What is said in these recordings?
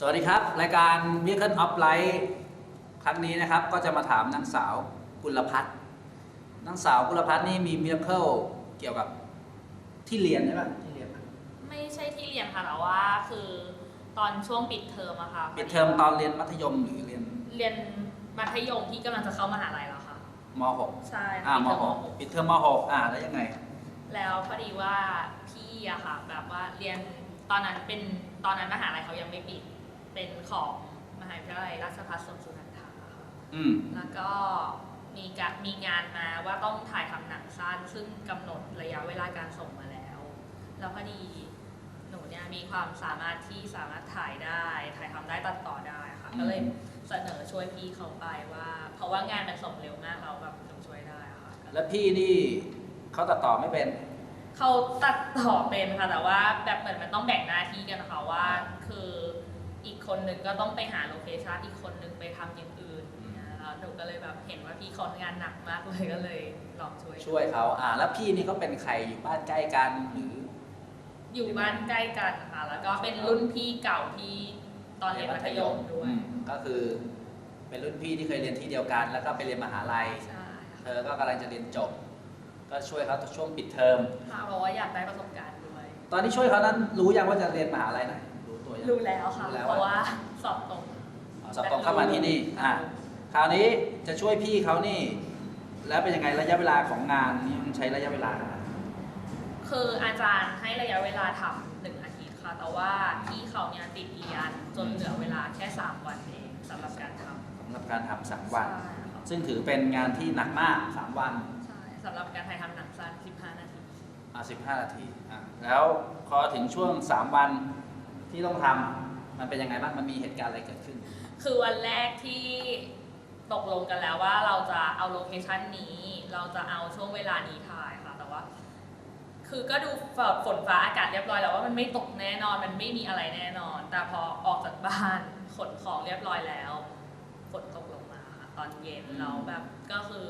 สวัสดีครับ รายการ Miracle of Life ครั้งนี้นะครับ ก็จะมาถามนางสาวกุลพัฒน์นางสาวกุลพัฒน์นี่มี Miracle เกี่ยวกับที่เรียนใช่ปะที่เรียนปะไม่ใช่ที่เรียนค่ะแต่ว่าคือตอนช่วงปิดเทอมอะค่ะปิดเทอมตอนเรียนมัธยมหรือเรียนเรียนมัธยมที่กำลังจะเข้ามหาลัยแล้วค่ะม .6 ใช่อ่าปิดมเทอม .6 ปิดเทอมม .6 อ่าแล้วยังไง แล้วพอดีว่าพี่อะค่ะ แบบว่าเรียนตอนนั้นเป็นตอนนั้นมหาลัยเขายังไม่ปิด เป็นของมหาวิทยาลัยราชภัฏสวนสุนันทาค่ะอืม แล้วก็มีกะมีงานมาว่าต้องถ่ายทำหนังสั้น ซึ่งกำหนดระยะเวลาการส่งมาแล้ว แล้วพอดีหนูเนี่ยมีความสามารถที่สามารถถ่ายได้ ถ่ายทำได้ตัดต่อได้ค่ะก็เลยเสนอช่วยพี่เขาไปว่า เพราะว่างานมันส่งเร็วมากเราแบบหนูช่วยได้อะค่ะก็เลยแล้วพี่นี่เขาตัดต่อไม่เป็น เขาตัดต่อเป็นค่ะแต่ว่าแบบเหมือนมันต้องแบ่งหน้าที่กันนะคะว่า คืออีก คนนึงก็ต้องไปหาโลเคชั่นอีกคนนึงไปทำอย่างอื่นเนี่ยแล้วหนูก็เลยแบบเห็นว่าพี่เขางานหนักมากเลยก็เลยลองช่วยช่วยเขาอ่าแล้วพี่นี่เขาเป็นใครอยู่บ้านใกล้กันหรือ อยู่บ้านใกล้กันค่ะแล้วก็เป็นรุ่นพี่เก่าที่ตอนเรียนมัธยมด้วยอืมก็คือเป็นรุ่นพี่ที่เคยเรียนที่เดียวกัน แล้วก็ไปเรียนมหาลัยใช่เธอก็กำลังจะเรียนจบ ก็ช่วยเขาช่วงปิดเทอมค่ะเพราะว่าอยากได้ประสบการณ์ด้วย ตอนที่ช่วยเขานั้นรู้ยังว่าจะเรียนมหาลัยไหนรู้ตัว ยัง รู้แล้วค่ะ รู้แล้วเพราะว่าสอบตรงอ๋อสอบตรงเข้ามาที่นี่อะคราวนี้จะช่วยพี่เขานี่ แล้วเป็นยังไงระยะเวลาของงานนี่มันใช้ระยะเวลา คืออาจารย์ให้ระยะเวลาทำหนึ่งอาทิตย์ค่ะ แต่ว่าพี่เขาเนี่ยติดเรียนจนเหลือเวลาแค่ 3 วันเองสำหรับการทำสำหรับการทำสามวัน ใช่ค่ะซึ่งถือเป็นงานที่หนักมากสามวันใช่สำหรับการถ่ายทำหนังสั้น 15 นาที อะสิบห้านาทีอะแล้วพอถึงช่วงสามวัน ที่ต้องทำมันเป็นยังไงบ้างมันมีเหตุการณ์อะไรเกิดขึ้น คือวันแรกที่ตกลงกันแล้วว่าเราจะเอาโลเคชันนี้ เราจะเอาช่วงเวลานี้ถ่ายค่ะ แต่ว่า คือก็ดูฝนฟ้าอากาศเรียบร้อยแล้วว่ามันไม่ตกแน่นอน มันไม่มีอะไรแน่นอน แต่พอออกจากบ้านขนของเรียบร้อยแล้วฝนตกลงมาค่ะตอนเย็นอืม แล้วแบบก็คือ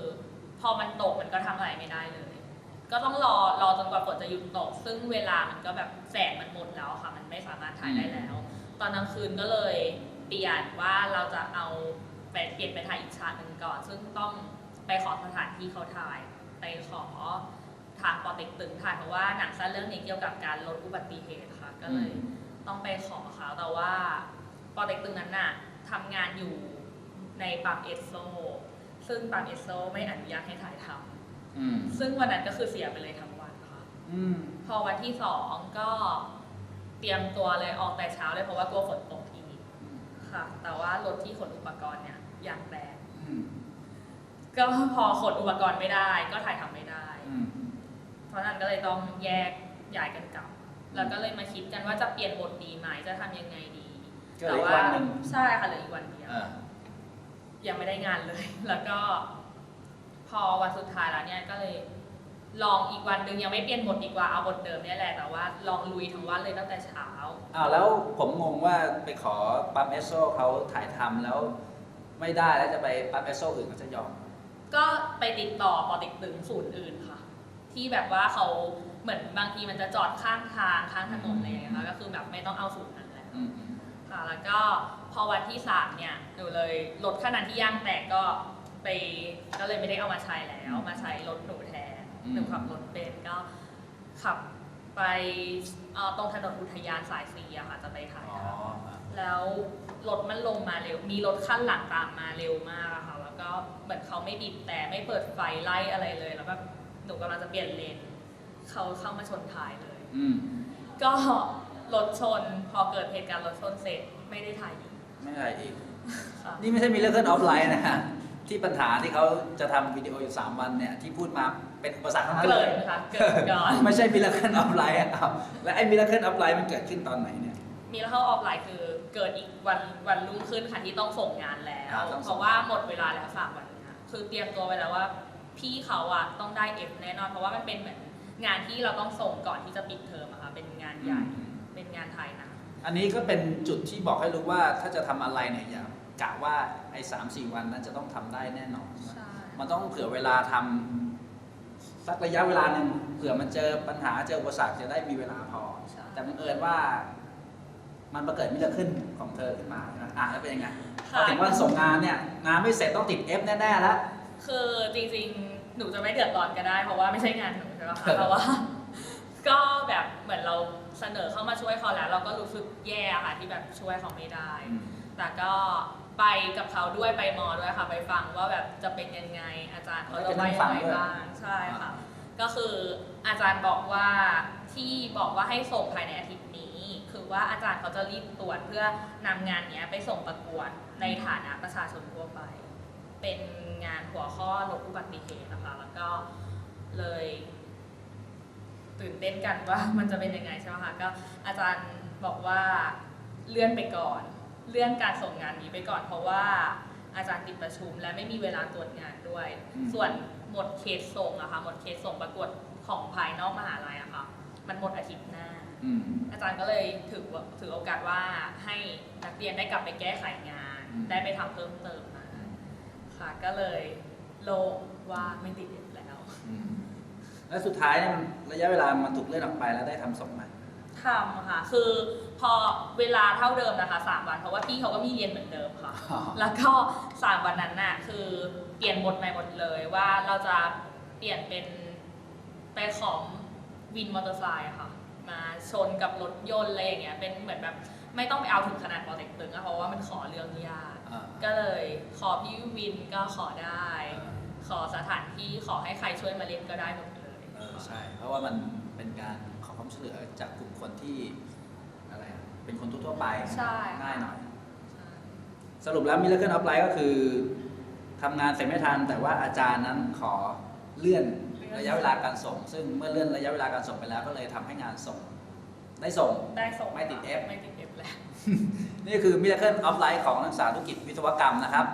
พอมันตกมันก็ทำอะไรไม่ได้เลย ก็ต้องรอรอจนกว่าฝนจะหยุดตก ซึ่งเวลามันก็แบบแสงมันหมดแล้วค่ะ มันไม่สามารถถ่ายได้แล้ว ตอนกลางคืนก็เลยเปลี่ยนว่าเราจะเอาไปเปลี่ยนไปถ่ายอีกฉากหนึ่งก่อน ซึ่งต้องไปขอสถานที่เขาถ่าย ไปขอทางปอเต็กตึงถ่ายเพราะว่าหนังสั้นเรื่องนี้เกี่ยวกับการลดอุบัติเหตุค่ะ ก็เลยต้องไปขอเขาแต่ว่าปอเต็กตึงนั้นน่ะทำงานอยู่ในปั๊มเอสโซ ซึ่งปั๊มเอสโซไม่อนุญาตให้ถ่ายท อืมำซึ่งวันนั้นก็คือเสียไปเลยทั้งวันค่ะ อืมพอวันที่สองก็เตรียมตัวเลยออกแต่เช้าเลยเพราะว่ากลัวฝนตกอีกค่ะ แต่ว่ารถที่ขนอุปกรณ์เนี่ยยางแตกอืมก็พอขนอุปกรณ์ไม่ได้ ก็ถ่ายทำไม่ได้ อืมเพราะฉะนั้นก็เลยต้องแยกย้ายกันกลับ แล้วก็เลยมาคิดกันว่าจะเปลี่ยนบทดีไหมจะทำยังไงดีก็เหลยวันหนึ่งใช่ค่ะเหลืออีกวันเดียวเออยังไม่ได้งานเลย แล้วก็ พอวันสุดท้ายแล้วเนี่ยก็เลยลองอีกวันหนึ่งยังไม่เปลี่ยนบทดีกว่าเอาบทเดิมเนี่ยแหละแต่ว่าลองลุยทั้งวันเลยตั้งแต่เช้า อ้าวแล้วผมงงว่าไปขอปั๊มเอสโซเขาถ่ายทำแล้วไม่ได้แล้วจะไปปั๊มเอสโซอื่นเขาจะยอม ก็ไปติดต่อปอติกตึงศูนย์อื่นค่ะ ที่แบบว่าเขาเหมือนบางทีมันจะจอดข้างทางข้างถนนอะไรอย่างเงี้ยค่ะก็คือแบบไม่ต้องเอาศูนย์นั้นแล้วอืมอืมค่ะแล้วก็พอวันที่สามเนี่ยหนูเลยรถขนาดที่ย่างแตกก็ ไปก็เลยไม่ได้เอามาใช้แล้ว มาใช้รถหนูแทนหนูขับรถเป็นก็ขับไปเอ่อตรงถนนอุทยานสายสีอะค่ะจะไปถ่ายอ๋อทำแล้วรถมันลงมาเร็ว มีรถขั้นหลังตามมาเร็วมากอะค่ะ แล้วก็เหมือนเขาไม่บีบแต่ไม่เปิดไฟไล่อะไรเลย แล้วแบบหนูกำลังจะเปลี่ยนเลนเขาเข้ามาชนท้ายเลยอืมก็รถชนพอเกิดเหตุการณ์รถชนเสร็จไม่ได้ถ่ายอีก ไม่ได้อีกค่ะนี่ไม่ใช่มีเรื่องขึ้นออฟไลน์นะฮะ ที่ปัญหาที่เขาจะทำวิดีโออยู่ 3 วันเนี่ยที่พูดมาเป็นอุปสรรคทั้งนั้นเกิเลดยค่ะเกิดก่อน ไม่ใช่มิราเคิลออฟไลน์อะครับแล้วไอ้มิราเคิลออฟไลน์มันเกิดขึ้นตอนไหนเนี่ย มีแล้วเข้าออฟไลน์คือเกิดอีกวันวันรุ่งขึ้นค่ะที่ต้องส่งงานแล้ว อ่าต้องส่งเพราะว่าหมดเวลาแล้วสามวันเนี้คือเตรียมตัวไว้แล้วว่า พี่เขาอะต้องได้เอฟแน่นอน เพราะว่ามันเป็นเหมือนงานที่เราต้องส่งก่อนที่จะปิดเทอมอะค่ะเป็นงานใหญ่เป็นงานไทยนะ อันนี้ก็เป็นจุดที่บอกให้รู้ว่าถ้าจะทำอะไรเนี่ยอย่า กะว่าไอ้สามสี่วันนั้นจะต้องทำได้แน่นอนใช่มันต้องเผื่อเวลาทำสักระยะเวลาหนึ่งเผื่อมันเจอปัญหาเจออุปสรรคจะได้มีเวลาพอใช่แต่บังเอิญว่า มันมาเกิดมิราเคิลของเธอขึ้นมาใช่ไหมอะแล้วเป็นยังไงพค่ะอถึงวันส่งงานเนี่ย งานไม่เสร็จต้องติด F แน่ๆแล้วคือจริงๆ หนูจะไม่เดือดร้อนก็ได้ เพราะว่าไม่ใช่งานหนูใช่ไหมเอคะอเพราะว่า ก็แบบเหมือนเราเสนอเข้ามาช่วยเขาแล้ว เราก็รู้สึกแย่ค่ะที่แบบช่วยเขาไม่ได้ แต่ก็ไปกับเขาด้วยไปมอด้วยค่ะ ไปฟังว่าแบบจะเป็นยังไง อาจารย์เขาจะว่ายังไงบ้างใช่ค่ะ ก็คืออาจารย์บอกว่าที่บอกว่าให้ส่งภายในอาทิตย์นี้ คือว่าอาจารย์เขาจะรีบตรวจเพื่อนำงานเนี้ยไปส่งประกวดในฐานะประชาชนทั่วไป เป็นงานหัวข้อลดอุบัติเหตุนะคะ แล้วก็เลย ตื่นเต้นกันว่ามันจะเป็นยังไงใช่ไหมคะก็อาจารย์บอกว่าเลื่อนไปก่อน เลื่อนการส่งงานนี้ไปก่อนเพราะว่าอาจารย์ติดประชุม และไม่มีเวลาตรวจงานด้วยอืมส่วนหมดเคสส่งอะค่ะหมดเคสส่งประกวดของภายนอกมหาลัยอะค่ะมันหมดอาทิตย์หน้าอืมอาจารย์ก็เลยถือว่าถือโอกาสว่าให้นักเรียนได้กลับไปแก้ไขงานอืมได้ไปทำเพิ่มเติมมาค่ะก็เลยโล่งว่าไม่ติดแล้วอืมแล้วสุดท้ายเนี่ยมันระยะเวลามันถูกเลื่อนออกไปแล้วได้ทำส่งไหม ทำค่ะ คือพอเวลาเท่าเดิมนะคะสามวัน เพราะว่าพี่เขาก็มีเรียนเหมือนเดิมค่ะ แล้วก็สามวันนั้นน่ะคือเปลี่ยนบทใหม่หมดเลยว่าเราจะเปลี่ยนเป็นไปของวินมอเตอร์ไซค์อะค่ะ มาชนกับรถยนต์อะไรอย่างเงี้ย เป็นเหมือนแบบไม่ต้องไปเอาถึงขนาดปอเต็กตึงอะเพราะว่ามันขอเรื่องยากอ่าก็เลยขอพี่วินก็ขอได้ ขอสถานที่ขอให้ใครช่วยมาเล่นก็ได้หมดเลยเออใช่ เพราะว่ามันเป็นการขอ ความช่วยเหลือจากกลุ่มคนที่อะไรอะเป็นคนทั่วๆไปใช่ค่ะง่ายหน่อยใช่สรุปแล้ว Miracle of Life ก็คือทำงานเสร็จไม่ทัน แต่ว่าอาจารย์นั้นขอเลื่อนระยะเวลาการส่ง ซึ่งเมื่อเลื่อนระยะเวลาการส่งไปแล้ว ก็เลยทำให้งานส่ง ได้ส่ง ได้ส่งไม่ติด F ไม่ติด F แล้ว นี่คือ Miracle of Life ของนักศึกษาธุรกิจวิศวกรรมนะครับ